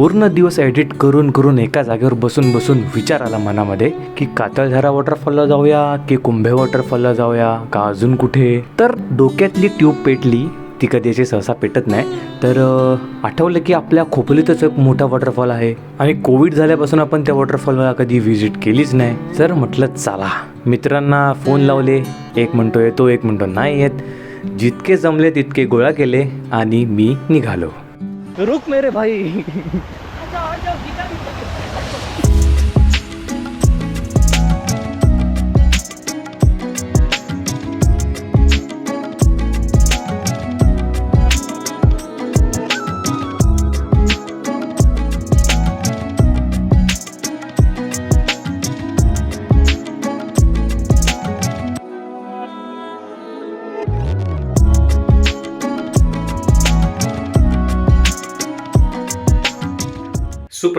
पूर्ण दिवस एडिट करून करून एका जागेवर बसून बसून विचार आला मनामध्ये की कातळझारा वॉटरफॉलला जाऊया की कुंभे वॉटरफॉलला जाऊया का अजून कुठे? तर डोक्यातली ट्यूब पेटली. ती कधी अशी सहसा पेटत नाही. तर आठवलं की आपल्या खोपोलीतच एक मोठा वॉटरफॉल आहे. आणि कोविड झाल्यापासून आपण त्या वॉटरफॉलला कधी व्हिजिट केलीच नाही. तर म्हटलं चला मित्रांना फोन लावले. एक म्हणतो येतो एक म्हणतो नाही येत. जितके जमले तितके गोळा केले आणि मी निघालो. रुक मेरे भाई।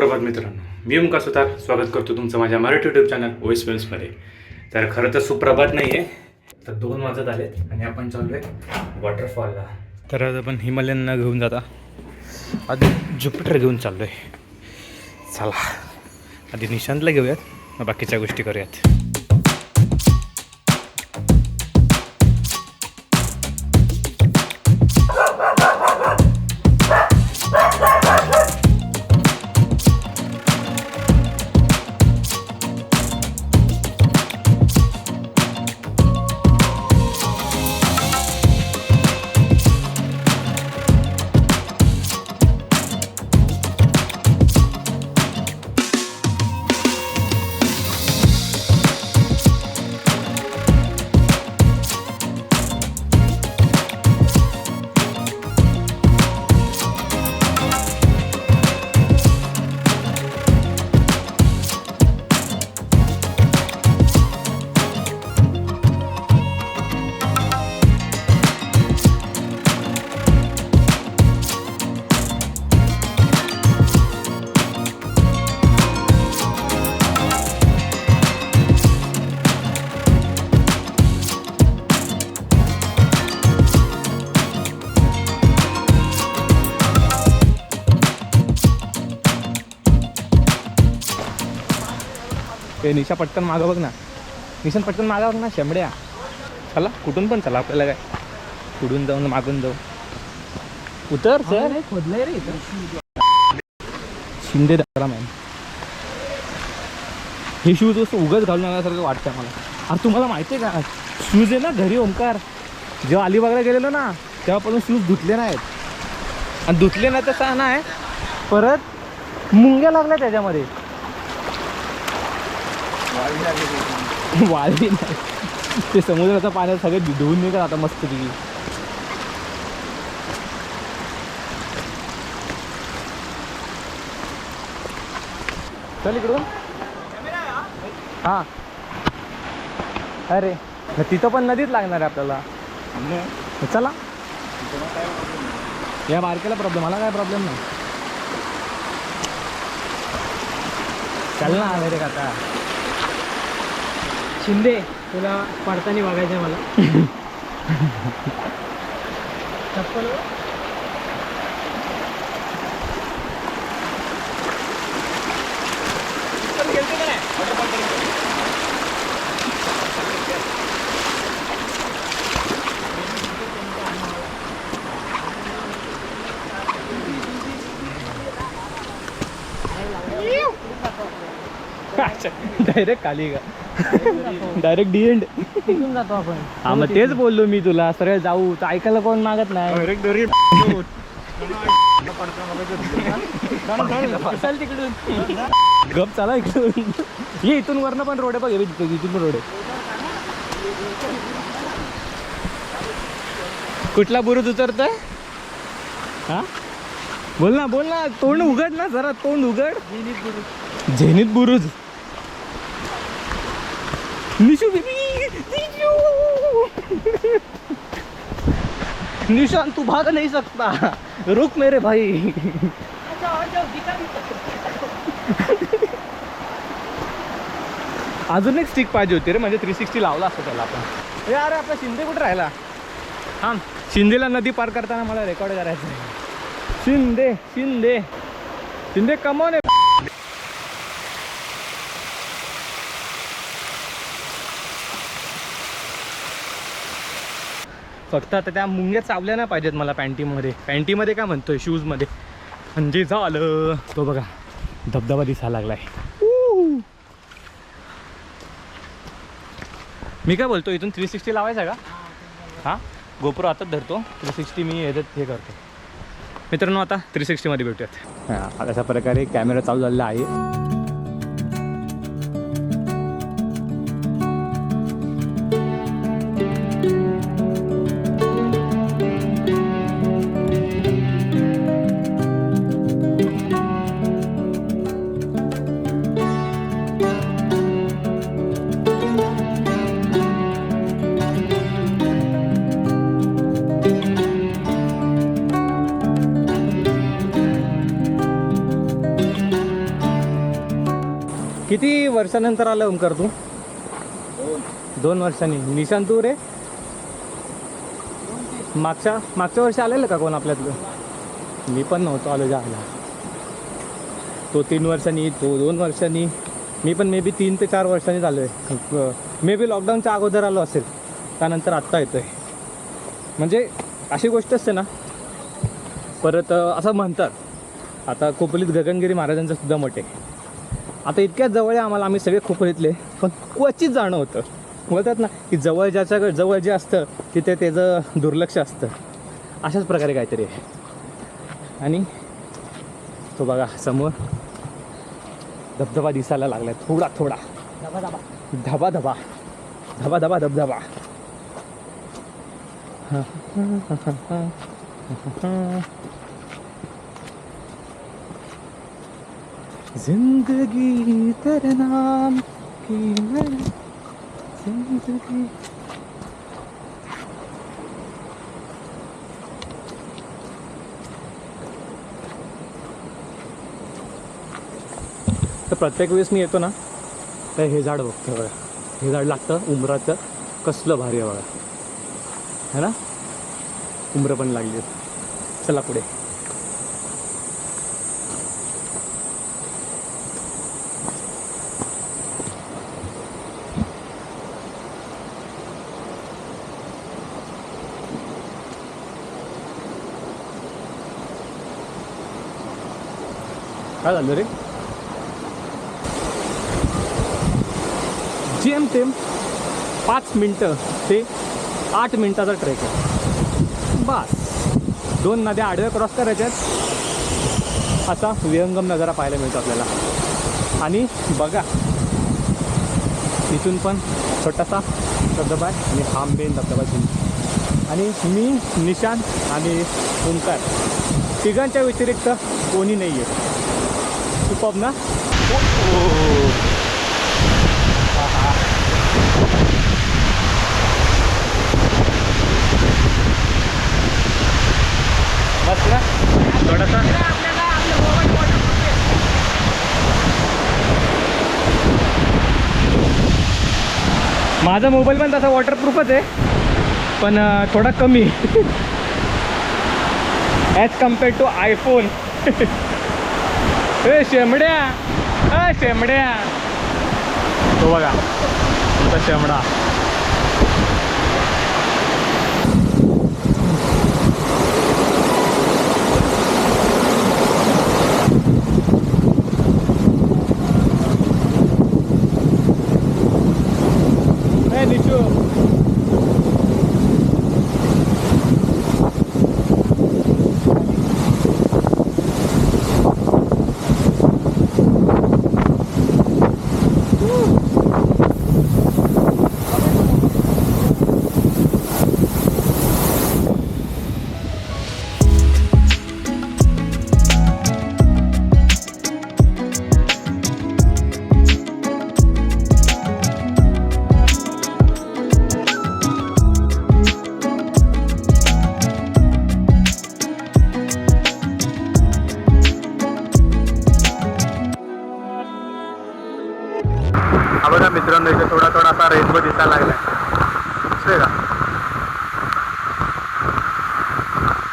सुप्रभात मित्रांनो. मी ओमकार सुतार. स्वागत करतो तुमचं माझ्या मराठी युट्यूब चॅनल वॉइस वेल्समध्ये तर खरं तर सुप्रभात नाही आहे तर दोन वाजत आलेत आणि आपण चाललो आहे वॉटरफॉलला तर आज आपण हिमालयांना घेऊन जाता. आधी ज्युपिटर घेऊन चाललो आहे चला. आधी निशांतला घेऊयात. मग बाकीच्या गोष्टी करूयात. ए निशा पटकन मागं बघ ना. निशान पटकन मागा बघ ना शेंबड्या. चला कुठून पण चला आपल्याला काय. पुढून जाऊन मागून जाऊ. उतर सर. खोदलंय रे शिंदे दादा मॅम. हे शूज असं उगाच घालून आल्यासारखं वाटतं मला अरे तुम्हाला माहिती आहे का? शूज आहे ना घरी ओंकार. जेव्हा अलिबागला गेलेलो ना तेव्हापासून शूज धुतले नाहीत. आणि धुतले नाही तसा नाही. परत मुंग्या लागल्या त्याच्यामध्ये. वाळली नाही. ते समुद्राच्या पाण्यात सगळे धुवून निघतात आता मस्त पैकी. चल इकडून. हा. अरे तिथं पण नदीत लागणार आहे आपल्याला. चला. या बारकेला प्रॉब्लेम मला काय प्रॉब्लेम नाही. चल ना अरे काका शिंदे तुला पडताना बघायचं मला. चप्पल डायरेक्ट खाली का डायरेक्ट डी एंड जातो आपण. हा मग तेच बोललो मी तुला सरळ जाऊ. तर ऐकायला कोण मागत नाही? चल तिकडून. गप चाला इकडून. ये इथून वरनं पण रोड आहे बघ इथून पण रोड. आहे कुठला बुरुज उतरतोय? हा? बोल ना बोल ना. तोंड उघड ना जरा तोंड उघड. झेनित बुरुज. निशू! निशान तू भाग नहीं सकता रुक मेरे भाई. अजून एक स्टिक पाहिजे होती रे म्हणजे थ्री सिक्स्टी लावला असतो त्याला आपण. ए अरे आपला शिंदे कुठे राहिला? हां शिंदेला नदी पार करताना मला रेकॉर्ड करायचं आहे शिंदे. शिंदे शिंदे कमवणे फक्त आता त्या मुंग्या चावल्या नाही पाहिजेत मला पॅन्टीमध्ये. पॅन्टीमध्ये काय म्हणतोय? शूजमध्ये. म्हणजे झालं. तो बघा धबधबा दिसायला लागलाय. मी काय बोलतो इथून थ्री सिक्स्टी लावायचा का? हां? गोप्रो आताच धरतो. थ्री सिक्स्टी मी ह्याच्यात हे करतो. मित्रांनो आता थ्री सिक्स्टीमध्ये भेटूयात. हां अशा प्रकारे कॅमेरा चालू झालेला आहे. वर्षानंतर आलं ओमकार तू? दोन वर्षांनी. निशांत तू रे? मागच्या मागच्या वर्षी आलेलं का कोण आपल्यातलं? मी पण नव्हतो आलो आला तो तीन वर्षांनी तो दोन वर्षांनी. मी पण मे बी तीन ते चार वर्षांनी आलो आहे मे बी लॉकडाऊनच्या अगोदर आलो असेल त्यानंतर आत्ता येतो आहे म्हणजे अशी गोष्ट असते ना. परत असं म्हणतात. आता कोपलीत गगनगिरी महाराजांचं सुद्धा मठ आहे. आता इतक्यात जवळ आहे आम्हाला आम्ही सगळे खोपरीतले पण क्वचित जाणं होतं. बोलतात ना की जवळ ज्याच्या जवळ जे असतं तिथे त्याचं दुर्लक्ष असतं. अशाच प्रकारे काहीतरी आहे. आणि तो बघा समोर धबधबा दिसायला लागलाय. थोडा थोडा. धबा धबा. धबा धबा धबधबा. जिंदगी तेरे नाम की मैंने जिंदगी तर प्रत्येक वेळेस मी येतो ना? तर हे झाड बघतो बघा. हे झाड लागतं उमराचं कसलं भारी आहे बघा. है ना? उमरं पण लागली आहेत. चला पुढे. काय झालं रे? जेम तेम पाच मिनटं ते आठ मिनटाचा ट्रेक आहे. बस. दोन नद्या आडव्या क्रॉस करायच्यात असा विहंगम नजारा पाहायला मिळतो आपल्याला. आणि बघा तिथून पण छोटासा धबधबा आहे आणि आंबेन धबधबा आणि मी निशांत आणि ओंकार. तिघांच्या व्यतिरिक्त कोणी नाही आहे बस ना थोडासा माझा मोबाईल पण तसा वॉटरप्रूफच आहे. पण थोडा कमी. ॲज कंपेअर टू आयफोन ए शेंबड्या. अ शेमड्या तो बघा. तुमचा शेमडा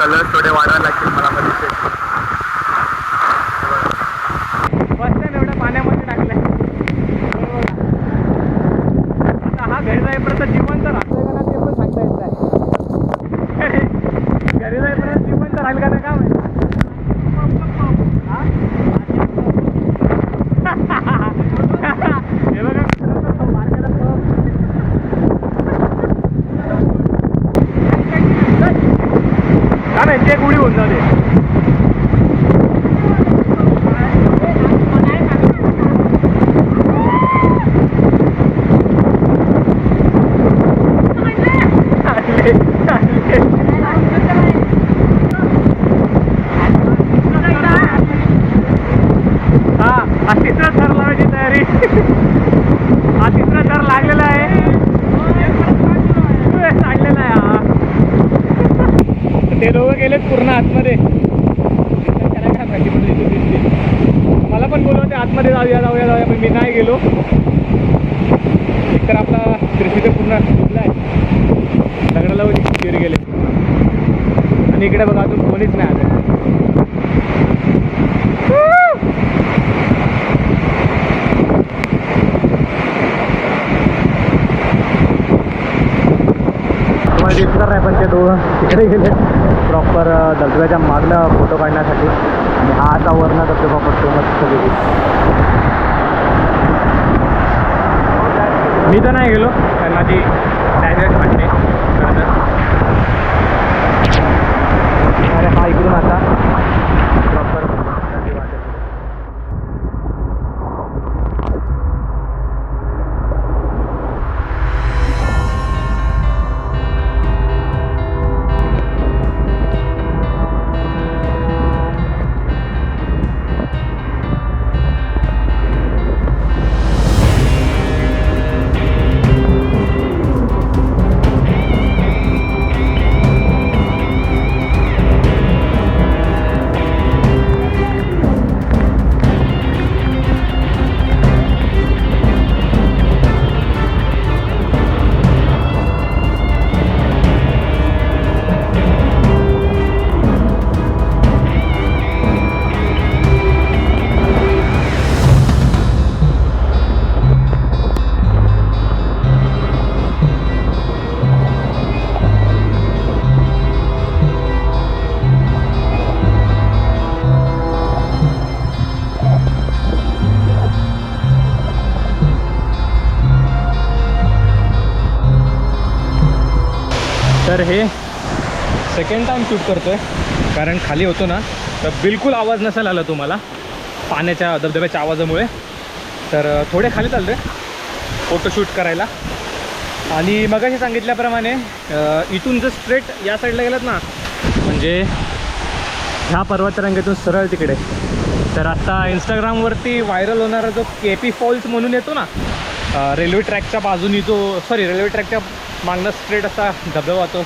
कलर थोडे वाढवायला लागतील मला पण दिसेल हे बघा. उडी होऊन जाते हा हा तिसरा थर लावायची तयारी हा तिसरा थर लागलेला आहे उय, सांडलेला आहे हा ते दोघं गेलेत पूर्ण आतमध्ये. दिसतात काय माहिती पण इथे दिसतील. मला पण बोलवते आतमध्ये जाऊया जाऊया जाऊया. पण मी नाही गेलो. एकतर आपला दृष्टी पूर्ण डुबला आहे. दगडाला गिर गेले. आणि इकडे बघा अजून कोणीच नाही आलं. तुम्हाला दिसणार नाही पण ते दोघं तिकडे गेले. धबधब्याच्या मागनं फोटो काढण्यासाठी. आणि हा असा वरनं धबधबा पडतो मस्त पैकी. मी तर नाही गेलो कारण माझी डायरेक्ट वाटते अरे हा इकडून आता. प्रॉपर तर हे सेकंड टाइम शूट करतोय. कारण खाली होतो ना तर बिलकुल आवाज नसेल आला तुम्हाला पाण्याच्या धबधब्याच्या आवाजामुळे. तर थोडे खाली चालले फोटोशूट करायला. आणि मगाशी सांगितल्याप्रमाणे इथून जर स्ट्रेट या साईडला गेलात ना म्हणजे ह्या पर्वतरांगेतून सरळ तिकडे. तर आत्ता इंस्टाग्रामवरती व्हायरल होणारा जो के पी फॉल्स म्हणून येतो ना रेल्वे ट्रॅकच्या बाजूनी जो सॉरी रेल्वे ट्रॅकच्या मागणं स्ट्रेट असा धबधबा तो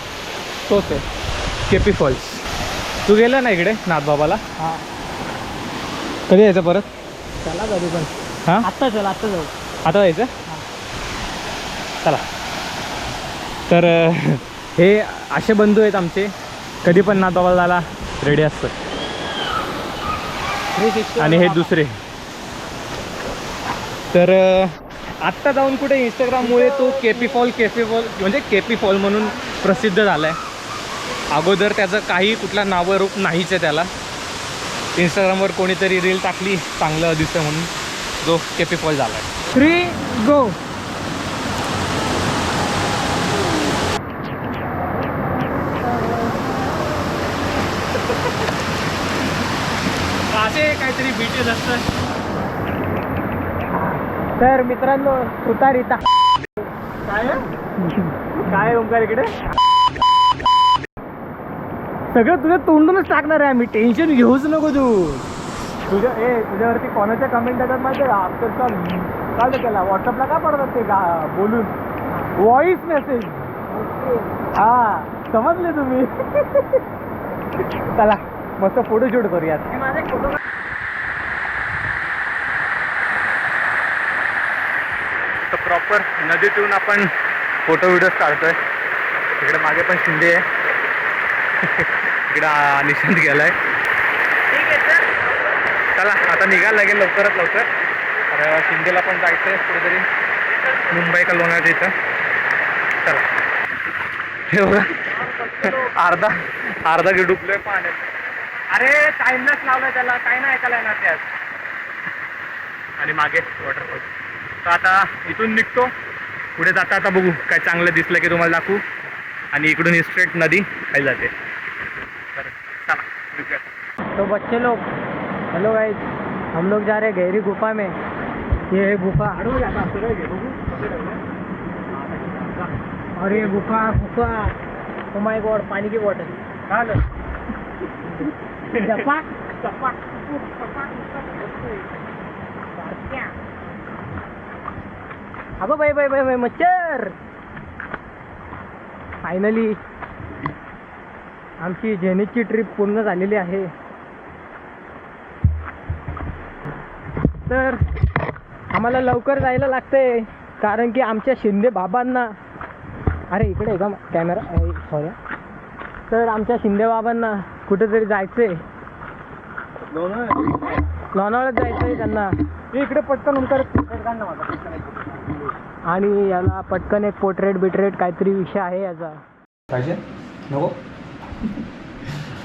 तोच आहे. के पी फॉल्स तू गेला ना इकडे नाथबाबाला? हा. कधी यायचं परत? चला कधी पण. हां? आत्ता चल आत्ता जाऊ. आता जायचं? चला. तर हे असे बंधू आहेत आमचे. कधी पण नाथबाबाला जायला रेडी असतात सिक्स्टी आणि हे दुसरे. तर आत्ता जाऊन कुठे इंस्टाग्राममुळे तो केपी फॉल केफी फॉल म्हणजे केपी फॉल म्हणून प्रसिद्ध झाला आहे अगोदर त्याचं काही कुठला नावरूप नाहीच आहे त्याला. इंस्टाग्रामवर कोणीतरी रील टाकली चांगलं दिसतं म्हणून जो केपी फॉल झाला आहे थ्री गो असे काहीतरी बीचेस असतात. तर मित्रांनो सुतारिता काय? काय ओंकार इकडे? सगळं तुझ्या तोंडूनच टाकणार आहे आम्ही. टेन्शन घेऊच नको तू. तुझ्या ए तुझ्यावरती कोणाच्या कमेंट येतात माहिती का? अक्षरशः काय ते त्याला व्हॉट्सअपला काय पडतात ते? गा बोलून. व्हॉइस मेसेज हा समजले तुम्ही. चला मस्त फोटोशूट करूयात माझे फोटो तर प्रॉपर नदीतून आपण फोटो व्हिडिओज काढतोय तिकडे मागे पण शिंदे आहे. इकडे निशांत गेलाय. चला. आता निघायला लागेल लवकरात लवकर. तर शिंदेला पण जायचं आहे कुठेतरी. मुंबई का लोणार इथं चला. हे बघा. अर्धा अर्धा की डुबलोय पाण्यात. अरे टाइमलाच लावलाय त्याला. काय नाही ऐकायला येणार त्यात. आणि मागे वॉटरफॉल तर आता इथून निघतो पुढे जाता आता बघू काय चांगलं दिसलं की तुम्हाला दाखवू आणि इकडून ही स्ट्रेट नदी खाली जाते तर चला तो बच्चे लोग हेलो गाइस हम लोग जा रहे हैं गहरी गुफा में ये है गुफा और ये गुफा गुफा ओ माय गॉड पानी की बॉटल टपाक अगं बाई बाई बाई बाई मच्छर. फायनली आमची झेनिकची ट्रिप पूर्ण झालेली आहे. तर आम्हाला लवकर जायला लागतंय कारण की आमच्या शिंदे बाबांना अरे इकडे आहे का कॅमेरा सॉरी तर आमच्या शिंदे बाबांना कुठेतरी जायचंय. लोणावळ्यात? जायचंय त्यांना. इकडे पटकन ओंकार आणि याला पटकन एक पोर्ट्रेट बिट्रेट काहीतरी विषय आहे याचा. पाहिजे? नको?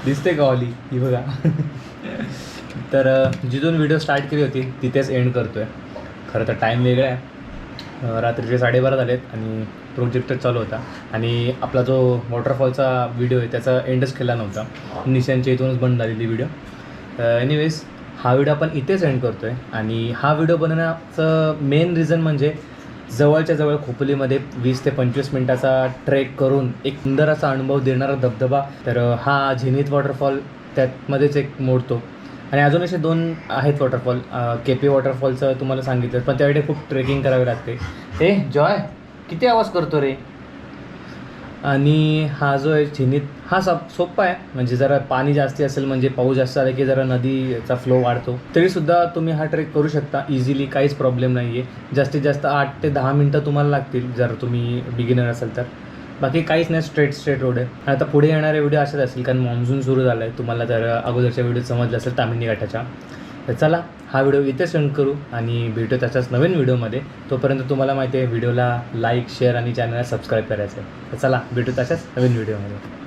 दिसते का ऑली ही बघा. तर जिथून व्हिडिओ स्टार्ट केली होती तिथेच एंड करतोय. खरं तर टाईम वेगळा आहे. रात्रीचे साडेबारा झालेत आणि प्रोजेक्टर चालू होता. आणि आपला जो वॉटरफॉलचा व्हिडिओ आहे त्याचा एंडच केला नव्हता. निशांच्या इथूनच बंद झालेली व्हिडिओ एनिवेज हा व्हिडिओ आपण इथेच एंड करतो आहे आणि हा व्हिडिओ बनवण्याचं मेन रिझन म्हणजे जवळच्या जवळ खोपोलीमध्ये वीस ते पंचवीस मिनटाचा ट्रेक करून एक सुंदर असा अनुभव देणारा धबधबा तर हा झिनीत वॉटरफॉल त्यातमध्येच एक मोडतो. आणि अजून असे दोन आहेत वॉटरफॉल के पी वॉटरफॉलचं तुम्हाला सांगितलं पण त्यावेळी खूप ट्रेकिंग करावी लागते. ए जॉय किती आवाज करतो रे? आणि हा जो आहे झिनीत हा सब सोप्पा आहे. म्हणजे जरा पाणी जास्ती असेल म्हणजे पाऊस जास्त आला की जरा नदीचा फ्लो वाढतो. तरीसुद्धा तुम्ही हा ट्रेक करू शकता. इझिली काहीच प्रॉब्लेम नाही आहे जास्तीत जास्त आठ ते दहा मिनटं तुम्हाला लागतील जर तुम्ही बिगिनर असाल तर. बाकी काहीच नाही स्ट्रेट स्ट्रेट रोड आहे. आणि आता पुढे येणारे व्हिडिओ असेच असतील कारण मॉन्सून सुरू झाला आहे तुम्हाला जर अगोदरच्या व्हिडिओ समजलं असेल तामिनी घाटाच्या. तर चला हा व्हिडिओ इथे सेंड करू आणि भेटू त्याच्याच नवीन व्हिडिओमध्ये तोपर्यंत तुम्हाला माहिती आहे व्हिडिओला लाईक शेअर आणि चॅनलला सबस्क्राईब करायचं आहे तर चला भेटू त्याच्याच नवीन व्हिडिओमध्ये